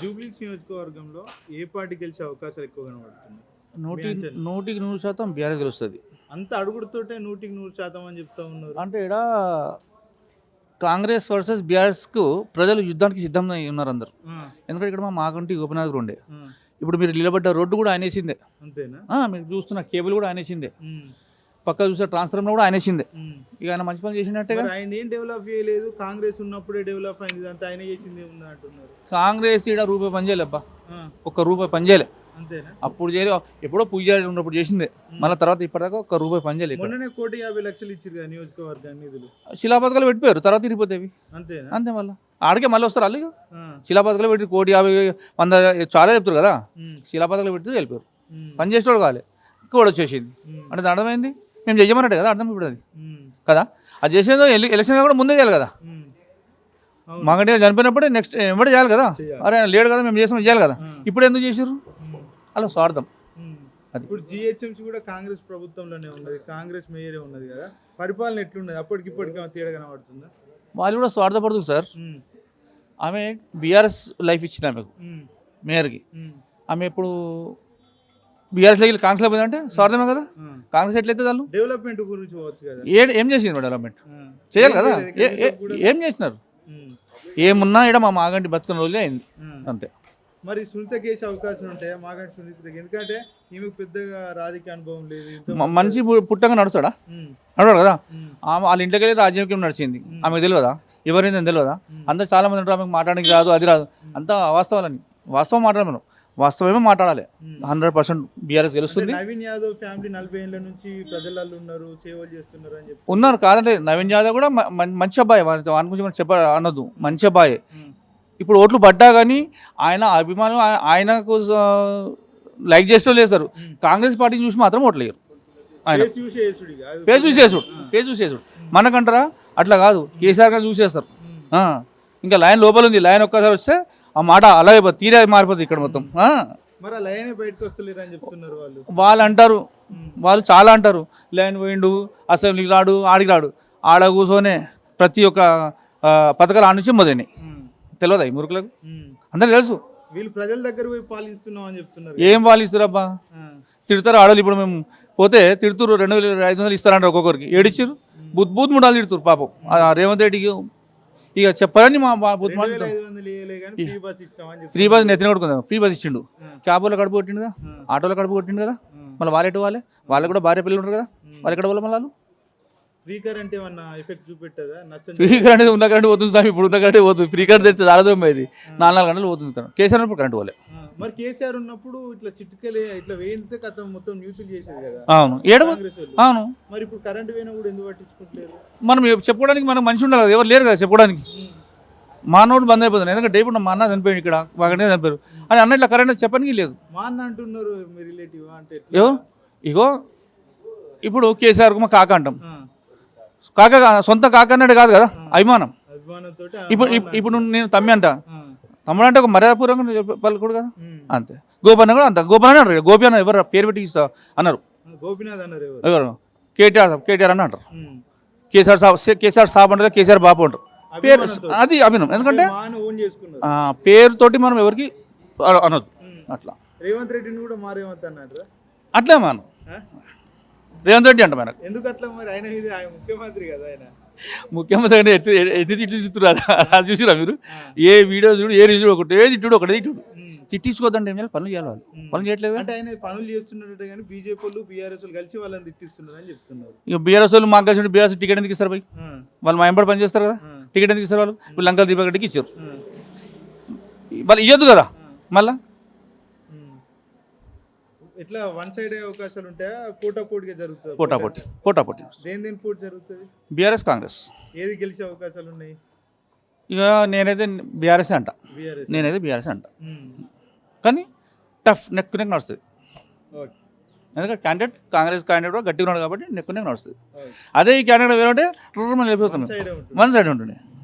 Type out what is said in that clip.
జూబ్లీస్ నియోజకవర్గంలో ఏ పార్టీ గెలిచే అవకాశాలు ఎక్కువ కనబడుతుంది నూటి. నూటికి నూరు శాతం బీఆర్ఎస్ గెలుస్తుంది. అంత అడుగుడుతోటే నూటికి నూరు శాతం అని చెప్తా ఉన్నారు. అంటే ఇక్కడ కాంగ్రెస్ వర్సెస్ బీఆర్ఎస్కు ప్రజలు యుద్ధానికి సిద్ధంగా ఉన్నారు అందరు. ఎందుకంటే ఇక్కడ మా మాగంటి గోపినాథ్ ఉండే. ఇప్పుడు మీరు నిలబడ్డ రోడ్డు కూడా ఆయనేసిందే. అంతేనా? మీరు చూస్తున్న కేబుల్ కూడా ఆయనేసిందే. పక్క చూసే ట్రాన్స్ఫార్మర్ కూడా ఆయనేసిందే. ఇక ఆయన మంచి పని చేసినట్టుగా మరి ఆయన ఏం డెవలప్ చేయలేదు. కాంగ్రెస్ ఉన్నప్పుడే డెవలప్ అయింది. అంతా ఆయన చేసింది అంటున్నారు. కాంగ్రెస్ ఇక్కడ రూపాయి పని చేయలే అబ్బా ఆ, ఒక్క రూపాయి పని చేయలే. అంతేనా? అప్పుడు చేయలే. ఎప్పుడో పూజారి ఉన్నప్పుడు చేసిందే మళ్ళీ తర్వాత ఇప్పటిదాకా ఒక్క రూపాయి పని చేయలేదు. మొన్ననే కోటి యాభై లక్షలు ఇచ్చారు నియోజకవర్గాన్ని నిధులు. శిలాపథకాలు పెట్టిపోయారు. తర్వాత తిరిగిపోతేవి అంతేనా? అంతే మళ్ళీ. ఆడికే మళ్ళీ వస్తారు వాళ్ళు శిలాపథకాలు పెట్టి కోటి యాభై వంద చాలా చెప్తారు కదా. శిలాపథకాలు పెడితే వెళ్ళిపోయారు. పని చేసేవాడు కావాలి కూడా వచ్చేసింది. అంటే అర్థమైంది మేము చెయ్యమన్నట్టు కదా అర్థం ఇప్పుడు అది. కదా? అది చేసేదో ఎలి- ఎలక్షన్ కూడా ముందే చేయాలి కదా. మాకంటే చనిపోయినప్పుడే నెక్స్ట్ వెంబడి చేయాలి కదా. అరే లేడు కదా మేము చేసాం చేయాలి కదా? ఇప్పుడు ఎందుకు చేసారు అలా స్వార్థం. ఇప్పుడు జిహెచ్ఎంసీ కూడా కాంగ్రెస్ ప్రభుత్వంలోనే ఉన్నది కాంగ్రెస్ మేయరే ఉన్నది కదా? పరిపాలన ఎట్లున్నది? అప్పటికి ఇప్పటికి తేడా కనబడుతుందా? వాళ్ళు కూడా స్వార్థపడుతుంది సార్. ఆమె బీఆర్ఎస్ లైఫ్ ఇచ్చింది ఆమెకు మేయర్కి. ఆమె ఇప్పుడు బీఆర్ఎస్లోకి వెళ్ళి కాంగ్రెస్లో పోయిందంటే స్వార్థమే కదా. కాంగ్రెస్ ఎట్లయితే వాళ్ళు డెవలప్మెంట్ గురించి ఏ ఏం చేసింది డెవలప్మెంట్. చేయాలి కదా? ఏం చేసినారు? ఏమున్నా ఇక్కడ మా మాగంటి బతుకున్న రోజులే అయింది. అంతే. మరి సునీత కేసు అవకాశం ఉంటాయా మాగంటి సునీత ఎందుకంటే ఈమెకు పెద్దగా రాజకీయ అనుభవం లేదు మనిషి పుట్టంగా నడుస్తాడా? నడవాడు కదా? వాళ్ళ ఇంట్లోకి వెళ్ళి రాజ్యం నడిచింది. ఆమెకు తెలియదా? ఎవరైందని తెలియదా? అందరు చాలా మంది ఉంటారు ఆమెకు మాట్లాడడానికి రాదు అది రాదు. అంతా వాస్తవాలని. వాస్తవం మాట్లాడాలి మనం వాస్తవమే మాట్లాడాలి. హండ్రెడ్ పర్సెంట్ బీఆర్ఎస్ గెలుస్తుంది. నవీన్ యాదవ్ ఫ్యామిలీ నలభై ఏళ్ళ నుంచి ప్రజలలో ఉన్నారు సేవలు చేస్తున్నారు అని చెప్పి. ఉన్నారు కాదంటే నవీన్ యాదవ్ కూడా మంచి అబ్బాయి. వాని గురించి మనం చెప్ప అనొద్దు. మంచి అబ్బాయి. ఇప్పుడు ఓట్లు పడ్డా కానీ ఆయన అభిమానం ఆయనకు లైక్ చేస్తూ లేస్తారు. కాంగ్రెస్ పార్టీని చూసి మాత్రం ఓట్లు వేయరు ఆయన పేరు చూసేసుడు. పేరు చూసేసుడు మనకంటారా? అట్లా కాదు. కేసీఆర్ గారు చూసేస్తారు ఇంకా లైన్ లోపల ఉంది. లైన్ ఒక్కసారి వస్తే ఆ మాట అలాగే తీరే మారిపోతుంది ఇక్కడ మొత్తం వాళ్ళు. అంటారు వాళ్ళు చాలా అంటారు లైన్ పోయిండు అసెంబ్లీకి రాడు ఆడికి రాడు ఆడ కూర్చొనే ప్రతి ఒక్క పథకాలు ఆడ నుంచి మొదలైనాయి. తెలియదా మురుకులకు? ఉమ్. అందరికి తెలుసు. వీళ్ళు ప్రజల దగ్గర పోయి పాలిస్తున్నాం అని చెప్తున్నారు. ఏం ఆ, తిడతారు ఆడలు ఇప్పుడు మేము పోతే తిడుతురు రెండు వేల ఐదు వందలు ఇస్తారంటారు ఒక్కొక్కరికి. ఏడిచ్చారు బుద్ధ బూత్ ముడాలు తిడుతురు పాపం. రేవంత్ రెడ్డికి ఇక చెప్పరని మా మా ఫ్రీ బస్ నెత్తిన కొడుకుందాం ఫ్రీ బస్ ఇచ్చిండు. క్యాబులో కడుపు కొట్టిండు కదా ఆటోలో కడుపు కొట్టిండు కదా. మళ్ళీ వాళ్ళు ఎటు వాళ్ళే వాళ్ళకి కూడా భార్య పిల్లలు ఉంటారు కదా. వాళ్ళు ఎక్కడ వాళ్ళ మళ్ళీ ఫ్రీ కరెంట్ ఏమన్నా ఎఫెక్ట్ చూపెట్టదా? ఫ్రీ కరెంట్ ఉన్న కరెంట్ పోతుంది సార్ ఇప్పుడు ఉన్న కరెంట్ పోతుంది. ఫ్రీ కరెంట్ తెస్తే చాలా దూరం అయింది నాలుగు నాలుగు గంటలు పోతుంది కరెంట్ కేసీఆర్ ఉన్నప్పుడు కరెంట్ పోలే. మరి కేసీఆర్ ఉన్నప్పుడు ఇట్లా చిట్టుకలే ఇట్లా వేయితే కథ మొత్తం న్యూస్లు చేసేది కదా? అవును. ఏడ అవును. మరి ఇప్పుడు కరెంట్ పోయినా కూడా ఎందుకు పట్టించుకుంటలేరు? మనం చెప్పుకోవడానికి మనకు మనిషి ఉండాలి కదా ఎవరు లేరు కదా చెప్పుకోవడానికి. మా నోటు బంద్ అయిపోతుంది. ఎందుకంటే ఇప్పుడు మా అన్న చనిపోయాడు ఇక్కడ. గంటే చనిపోయారు అని అన్న ఇట్లా కరెంట్ చెప్పడానికి లేదు. మా అన్న అంటున్నారు రిలేటివ్ అంటే ఇగో ఇప్పుడు కేసీఆర్కు మా కాక అంటాం. కాక సొంత కాక అన్నాడు కాదు కదా? అభిమానం. ఇప్పుడు ఇప్- ఇప్పుడు నేను తమ్మి అంట. తమ్ముడు అంటే ఒక మర్యాదపూర్వకంగా పలుకుడు కదా? అంతే. గోపన్న కూడా అంత. గోపన్న అన్నారు గోపి అన్న ఎవరు పేరు పెట్టి ఇస్తా అన్నారు. గోపినాథ్ అన్నారు ఎవరు? కేటీఆర్ కేటీఆర్ అని అంటారు. కేసీఆర్ సాబ్ కేసీఆర్ సాబ్ అంటారు కేసీఆర్ బాబు అంటారు. పేరు. అది అభినం. ఎందుకంటే పేరుతోటి మనం ఎవరికి అనొద్దు. అట్లా. రేవంత్ రెడ్డిని కూడా మా రేవంత్ అన్నారు అట్లే మనం. రేవంత్ రెడ్డి అంట మనకు. ఎందుకు అట్లా మరి? ఆయన ఇది ఆయన ముఖ్యమంత్రి కదా ఆయన. ముఖ్యమంత్రి అంటే ఎట్టి తిట్లు తిట్టురా అది. చూసిరా మీరు. ఏ వీడియో చూడు ఏ రిజుడు ఒకటి ఏ తిట్టుడు ఒకటి తిట్టుడు. ఉమ్. తిట్టించుకోద్దంటే ఏం చేయాలి? పనులు చేయాలి వాళ్ళు. పనులు చేయట్లేదు అంటే ఆయన పనులు చేస్తున్నట్టు కానీ బీజేపీ వాళ్ళు బీఆర్ఎస్ వాళ్ళు కలిసి వాళ్ళని తిట్టిస్తున్నారు అని చెప్తున్నారు. ఇక బీఆర్ఎస్ వాళ్ళు మాకు కలిసి బీఆర్ఎస్ టికెట్ ఎందుకు ఇస్తారు పోయి? వాళ్ళు మా ఎంబడి పని చేస్తారు కదా. టికెట్ ఎందుకు ఇస్తారు వాళ్ళు? ఇప్పుడు లంకల్ దీపక్ రెడ్డికి ఇచ్చారు. వాళ్ళు ఇవ్వద్దు కదా. మళ్ళా. ఎట్లా వన్ సైడ్ అవకాశాలు ఉంటాయా? జరుగుతుంది? పోటాపోటీ పోటాపోటీ దేని దేని పోటీ జరుగుతుంది? బీఆర్ఎస్ కాంగ్రెస్. ఏది గెలిచే అవకాశాలు ఉన్నాయి? ఇక నేనైతే బీఆర్ఎస్ అంట. నేనైతే బీఆర్ఎస్ అంట. కానీ టఫ్ నెక్ నెక్ నడుస్తుంది. ఓకే. ఎందుకంటే క్యాండిడేట్ కాంగ్రెస్ క్యాండిడేట్ గట్టిగా ఉన్నాడు కాబట్టి నెక్ నెక్ నడుస్తుంది అదే ఈ క్యాండిడేట్ వేరే ఉంటే సైడ్ ఉంటుంది. వన్ సైడ్ ఉంటుంది.